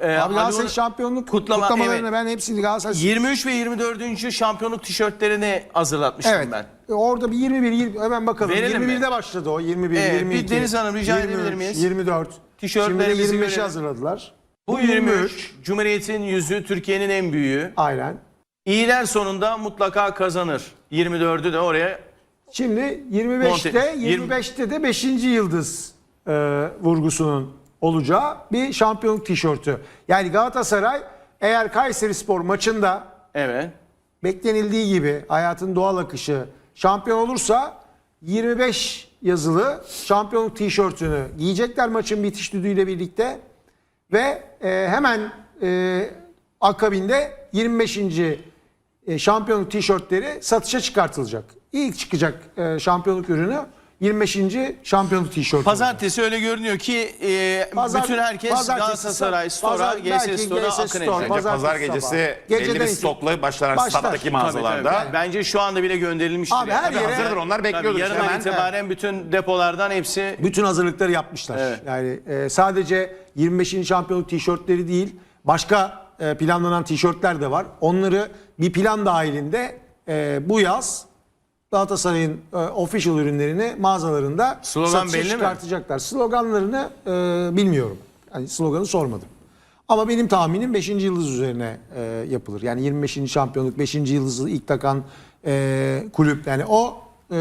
Ee, Abi Ali Galatasaray Onur- şampiyonluk kutlama, kutlamalarını evet. ben hepsini Galatasaray 23 ve 24. şampiyonluk tişörtlerini hazırlatmıştım Evet. ben. Orada bir 21 20 hemen bakalım. Verelim mi? 21'de başladı o. 21 Evet, bir 22. Deniz Hanım rica 23, edebilir miyiz? 24. Şimdi de Tişörtlerimizi 25'i görelim. hazırladılar. Bu 23 Cumhuriyet'in yüzü Türkiye'nin en büyüğü. Aynen. İyiler sonunda mutlaka kazanır. 24'ü de oraya Şimdi 25'te Monte- 25'te de 5. yıldız e, vurgusunun olacağı bir şampiyonluk tişörtü. Yani Galatasaray eğer Kayseri Spor maçında evet. beklenildiği gibi hayatın doğal akışı şampiyon olursa 25 yazılı şampiyonluk tişörtünü giyecekler maçın bitiş düdüğüyle birlikte ve e, hemen e, akabinde 25. e, şampiyonluk tişörtleri satışa çıkartılacak. İlk çıkacak e, şampiyonluk ürünü 25. şampiyonluk tişörtü. Pazartesi öyle görünüyor ki e, Pazar- bütün herkes pazartesi, Galatasaray Store'a, pazar- belki GS Store'a GS akın Store, edecek. Bence Pazartesi pazar sabah. gecesi Geceden belli bir itibaren- stokla başlar Başlar. stat'taki Tabii, mağazalarda. Tabii, tabii. Bence şu anda bile gönderilmiştir. Abi her yani. yere- Hazırdır onlar Tabii, bekliyordur. yarından Hemen. itibaren bütün depolardan hepsi Bütün hazırlıkları yapmışlar. Evet. Yani e, sadece 25. şampiyonluk tişörtleri değil, başka e, planlanan tişörtler de var. Onları bir plan dahilinde e, bu yaz Galatasaray'ın e, official ürünlerini mağazalarında Slogan satışa belli mi? çıkartacaklar. Sloganlarını e, bilmiyorum. Yani sloganı sormadım. Ama benim tahminim 5. yıldız üzerine e, yapılır. Yani 25. şampiyonluk 5. yıldızı ilk takan e, kulüp. Yani o e,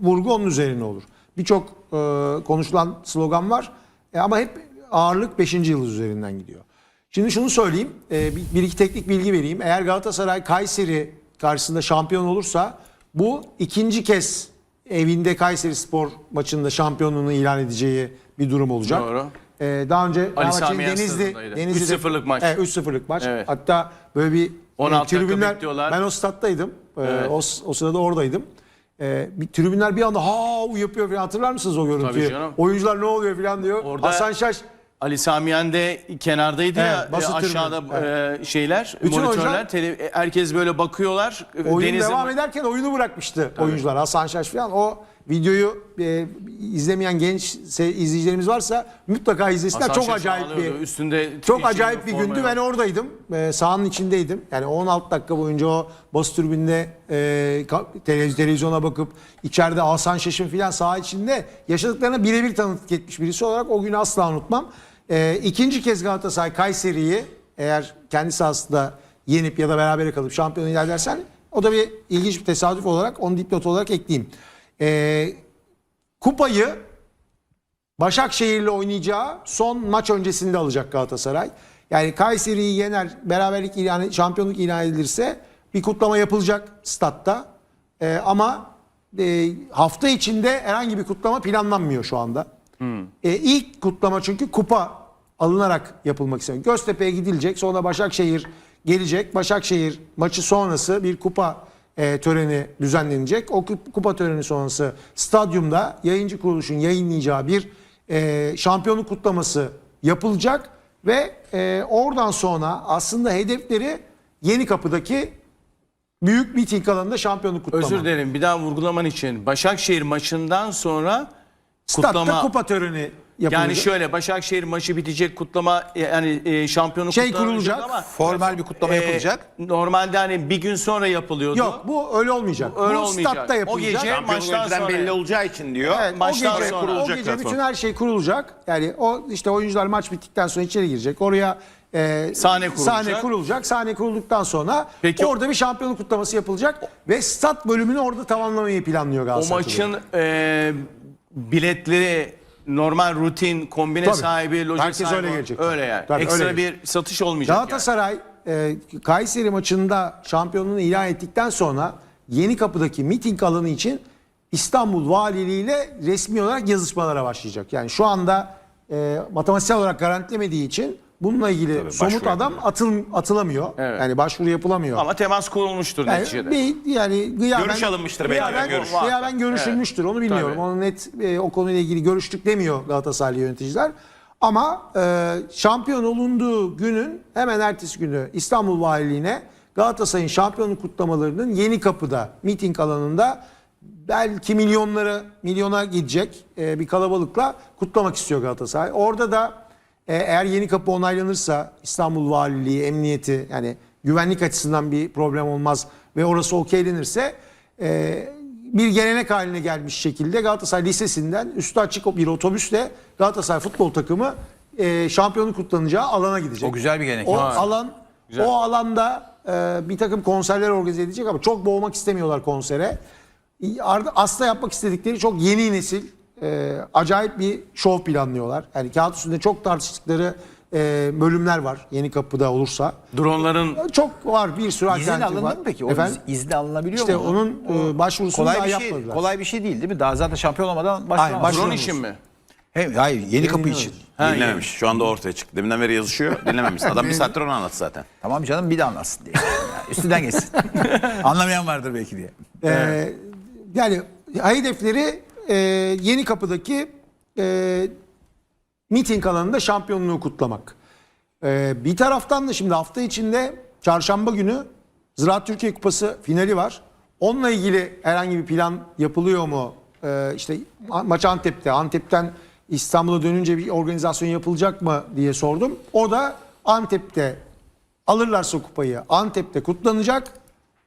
vurgu onun üzerine olur. Birçok e, konuşulan slogan var. E, ama hep ağırlık 5. yıldız üzerinden gidiyor. Şimdi şunu söyleyeyim. e, bir, bir iki teknik bilgi vereyim. Eğer Galatasaray Kayseri karşısında şampiyon olursa bu ikinci kez evinde Kayseri Spor maçında şampiyonluğunu ilan edeceği bir durum olacak. Doğru. Ee, daha önce Fenerbahçe'nin Sami Denizli. Denizli'de 3-0'lık maç. Evet, 3-0'lık maç. Evet. Hatta böyle bir 16 e, tribünler bekliyorlar. ben o stat'taydım. Ee, Evet. o, o sırada oradaydım. Ee, bir tribünler bir anda ha yapıyor falan hatırlar mısınız o görüntüyü? Oyuncular ne oluyor falan diyor. Orada- Hasan Şaş Ali Samiyen de kenardaydı ya Evet, basın e, aşağıda tribünü. e, şeyler, Bütün monitörler, oyuncular- tele- e, herkes böyle bakıyorlar. E, oyun Denizli- devam ederken oyunu bırakmıştı oyuncular. Hasan Şaş falan o videoyu e, izlemeyen genç se- izleyicilerimiz varsa mutlaka izlesinler. Hasan Çok Şaş acayip ağlıyordu. bir üstünde Çok acayip bir gündü. Ben oradaydım. Ee, sahanın içindeydim. Yani 16 dakika boyunca o bas tribünde e, ka- televiz- televizyona bakıp içeride Hasan Şaş'ın filan saha içinde yaşadıklarına birebir tanıklık etmiş birisi olarak o günü asla unutmam. Ee, ikinci kez Galatasaray Kayseri'yi eğer kendi sahasında yenip ya da berabere kalıp şampiyon ilerlersen o da bir ilginç bir tesadüf olarak onu dipnot olarak ekleyeyim. Ee, kupayı Başakşehir'le oynayacağı son maç öncesinde alacak Galatasaray. Yani Kayseri'yi yener, beraberlik ilan, şampiyonluk ilan edilirse bir kutlama yapılacak statta. Ee, ama e, hafta içinde herhangi bir kutlama planlanmıyor şu anda. E, ilk kutlama çünkü kupa alınarak yapılmak isteniyor. Göztepe'ye gidilecek, sonra Başakşehir gelecek. Başakşehir maçı sonrası bir kupa e, töreni düzenlenecek. O kup- kupa töreni sonrası stadyumda yayıncı kuruluşun yayınlayacağı bir e, şampiyonluk kutlaması yapılacak ve e, oradan sonra aslında hedefleri Yeni Kapı'daki büyük miting alanında şampiyonluk kutlama. Özür dilerim bir daha vurgulaman için. Başakşehir maçından sonra Statta kutlama kupa töreni yapılacak. yani şöyle Başakşehir maçı bitecek kutlama yani e, şampiyonluk Şey kurulacak, ama Formal bir kutlama e, yapılacak. Normalde hani bir gün sonra yapılıyordu. Yok bu öyle olmayacak. Öyle bu olmayacak. statta O yapılacak. gece- Şampiyonluk maçtan önceden sonra belli olacağı için diyor. Evet, Maçtan o gece, sonra. o kurulacak gece bütün her şey kurulacak. Yani o işte oyuncular maç bittikten sonra içeri girecek. Oraya e, Sahne kurulacak. Sahne kurulacak. Sahne kurulduktan sonra Peki- orada bir şampiyonluk kutlaması yapılacak ve stat bölümünü orada tamamlamayı planlıyor O Galatasaray. maçın e, biletleri normal rutin kombine Tabii. sahibi, loca Herkes sahibi öyle gelecek. Öyle yani. Tabii, Ekstra öyle bir satış olmayacak. Galatasaray e, Kayseri maçında şampiyonluğunu ilan ettikten sonra Yeni Kapı'daki miting alanı için İstanbul Valiliği ile resmi olarak yazışmalara başlayacak. Yani şu anda e, matematiksel olarak garantilemediği için bununla ilgili somut başvuru adam atıl, atılamıyor. Evet. Yani başvuru yapılamıyor. Ama temas kurulmuştur Yani neticede. bir yani gıyaben, Görüş alınmıştır belki gıyaben, görüş. gıyaben görüşülmüştür onu bilmiyorum. Tabii. Onu net e, o konuyla ilgili görüştük demiyor Galatasaraylı yöneticiler. Ama e, şampiyon olunduğu günün hemen ertesi günü İstanbul Valiliğine Galatasaray'ın şampiyonluk kutlamalarının Yeni Kapı'da miting alanında belki milyonlara milyona gidecek e, bir kalabalıkla kutlamak istiyor Galatasaray. Orada da E, eğer yeni kapı onaylanırsa İstanbul Valiliği, Emniyeti yani güvenlik açısından bir problem olmaz ve orası okeylenirse e, bir gelenek haline gelmiş şekilde Galatasaray Lisesi'nden üstü açık bir otobüsle Galatasaray futbol takımı e, şampiyonluk kutlanacağı alana gidecek. O güzel bir gelenek. O Ha. alan o alanda e, bir takım konserler organize edecek ama çok boğmak istemiyorlar konsere. Aslında yapmak istedikleri çok yeni nesil e, acayip bir şov planlıyorlar. Yani kağıt üstünde çok tartıştıkları e, bölümler var yeni kapıda olursa. Dronların Çok var bir sürü İzin alternatif alındı var. mı peki? O Efendim? iz- izni alınabiliyor İşte mu? onun e, başvurusunu kolay daha bir şey yapmadılar. kolay bir şey değil değil mi? Daha zaten şampiyon olmadan başlamaz. baş- drone Başvurumuz. için mi? Hem, hayır yeni kapı için. Ha, Dinlememiş. Şu anda ortaya çıktı. Deminden beri yazışıyor. Dinlememiş. Adam bir saattir onu anlattı zaten. Tamam canım bir de anlatsın diye. Yani üstünden geçsin. Anlamayan vardır belki diye. Ee, yani hedefleri e, yeni kapıdaki e, miting alanında şampiyonluğu kutlamak. Ee, bir taraftan da şimdi hafta içinde çarşamba günü Ziraat Türkiye Kupası finali var. Onunla ilgili herhangi bir plan yapılıyor mu? Ee, işte ma- maç Antep'te. Antep'ten İstanbul'a dönünce bir organizasyon yapılacak mı diye sordum. O da Antep'te alırlarsa kupayı Antep'te kutlanacak.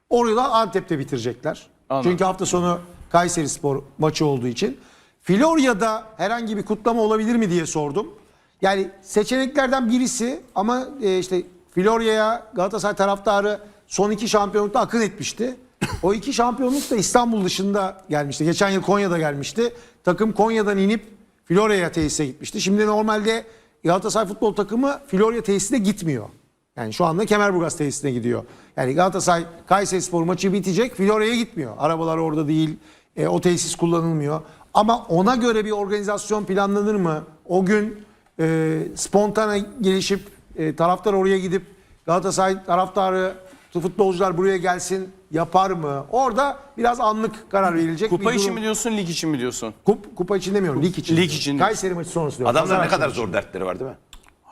Orayı da Antep'te bitirecekler. Anladım. Çünkü hafta sonu Kayseri Spor maçı olduğu için. Florya'da herhangi bir kutlama olabilir mi diye sordum. Yani seçeneklerden birisi ama e, işte Florya'ya Galatasaray taraftarı son iki şampiyonlukta akın etmişti. O iki şampiyonluk da İstanbul dışında gelmişti. Geçen yıl Konya'da gelmişti. Takım Konya'dan inip Florya'ya tesise gitmişti. Şimdi normalde Galatasaray futbol takımı Florya tesisine gitmiyor. Yani şu anda Kemerburgaz tesisine gidiyor. Yani Galatasaray Kayseri Spor maçı bitecek. Florya'ya gitmiyor. Arabalar orada değil. e, o tesis kullanılmıyor. Ama ona göre bir organizasyon planlanır mı? O gün e, spontane gelişip e, taraftar oraya gidip Galatasaray taraftarı futbolcular buraya gelsin yapar mı? Orada biraz anlık karar verilecek. Kupa için mi diyorsun, lig için mi diyorsun? Kup- kupa için demiyorum. Lig için. Lig için. Kayseri maçı sonrası diyorum. Adamlar ne kadar zor dertleri var değil mi?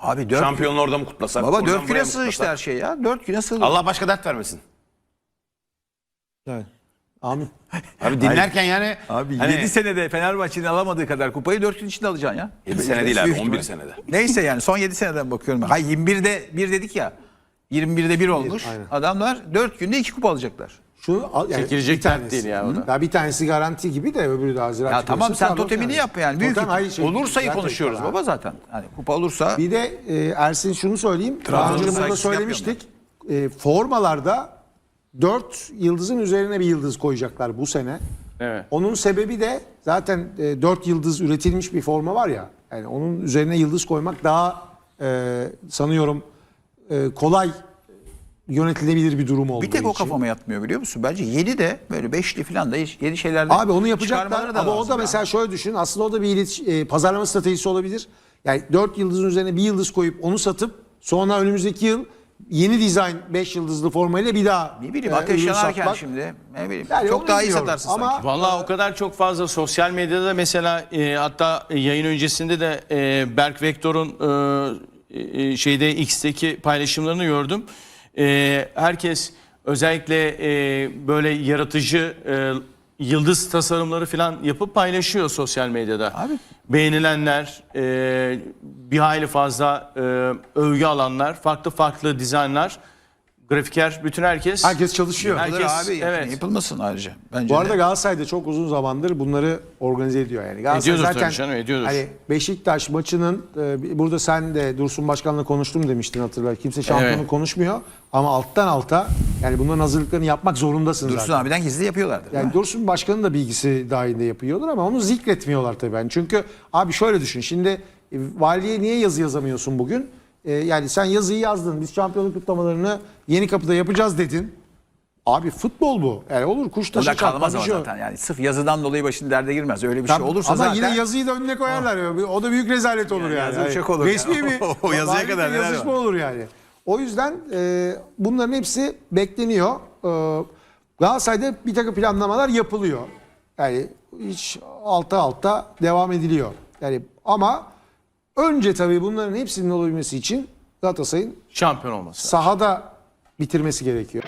Abi dört, Şampiyonluğu orada mı kutlasak? baba dört buraya güne mı sığ kutlasak? işte her şey ya. Dört güne sığ. Allah başka dert vermesin. Evet. Amin. Abi dinlerken yani Abi hani 7 senede Fenerbahçe'nin alamadığı kadar kupayı 4 gün içinde alacaksın ya. 7 sene değil abi Büyük 11 ihtimal. senede. Neyse yani son 7 seneden bakıyorum. Hayır 21'de 1 dedik ya. 21'de 1 olmuş. aynen. Adamlar 4 günde 2 kupa alacaklar. Şu al- yani Çekilecek bir dert tanesi. değil ya o da. Ya bir tanesi garanti gibi de öbürü de Haziran Ya tamam sen totemini yani. yap yani. Büyük Totem, hayır, şey, olursa iyi zaten konuşuyoruz baba zaten. Hani kupa olursa Bir de e, Ersin şunu söyleyeyim. Daha önce burada söylemiştik. E, formalarda 4 yıldızın üzerine bir yıldız koyacaklar bu sene. Evet. Onun sebebi de zaten 4 yıldız üretilmiş bir forma var ya. Yani onun üzerine yıldız koymak daha e, sanıyorum e, kolay yönetilebilir bir durum olduğu bir tek o için. kafama yatmıyor biliyor musun? Bence 7 de böyle 5'li falan da 7 şeylerde Abi onu yapacaklar ama o da ya. mesela şöyle düşün. Aslında o da bir iletiş- e, pazarlama stratejisi olabilir. Yani 4 yıldızın üzerine bir yıldız koyup onu satıp sonra önümüzdeki yıl yeni dizayn 5 yıldızlı formayla bir daha Ne bileyim e, ateş ürün yanarken satmak. şimdi ne bileyim Yani çok onu daha iyi bilmiyorum. satarsın Ama- sanki. Vallahi o kadar çok fazla sosyal medyada mesela e, hatta yayın öncesinde de e, Berk Vektor'un e, e, şeyde X'teki paylaşımlarını gördüm. E, herkes özellikle e, böyle yaratıcı e, yıldız tasarımları falan yapıp paylaşıyor sosyal medyada. Abi. Beğenilenler, e, bir hayli fazla e, övgü alanlar, farklı farklı dizaynlar, grafiker, bütün herkes. Herkes çalışıyor. Herkes- abi evet. yapılmasın ayrıca. Bence Bu arada de. Galatasaray çok uzun zamandır bunları organize ediyor yani. Galatasaray Ediyordur zaten tabii canım, ediyordur. Hani Beşiktaş maçının e, burada sen de Dursun Başkan'la konuştum demiştin hatırlar. Kimse şampiyonu Evet. konuşmuyor ama alttan alta yani bunların hazırlıklarını yapmak zorundasın Dursun zaten. abiden gizli yapıyorlardır. Yani? Dursun Başkan'ın da bilgisi dahilinde yapıyorlar ama onu zikretmiyorlar tabii. Yani çünkü abi şöyle düşün. Şimdi e, valiye niye yazı yazamıyorsun bugün? E, yani sen yazıyı yazdın. Biz şampiyonluk kutlamalarını yeni kapıda yapacağız dedin. Abi futbol bu. Yani olur kuş taşı Orada kalmaz ama bir şey zaten yani sırf yazıdan dolayı başın derde girmez. Öyle bir şey olursa ama zaten yine yazıyı da önüne koyarlar. ya. O da büyük rezalet olur yani. yazı Yani uçak olur Resmi ya. bir O yazıya kadar bir neler yazışma olur yani. O yüzden e, bunların hepsi bekleniyor. E, Galatasaray'da bir takım planlamalar yapılıyor. Yani hiç alta alta devam ediliyor. Yani ama önce tabii bunların hepsinin olabilmesi için Galatasaray'ın şampiyon olması. sahada bitirmesi gerekiyor.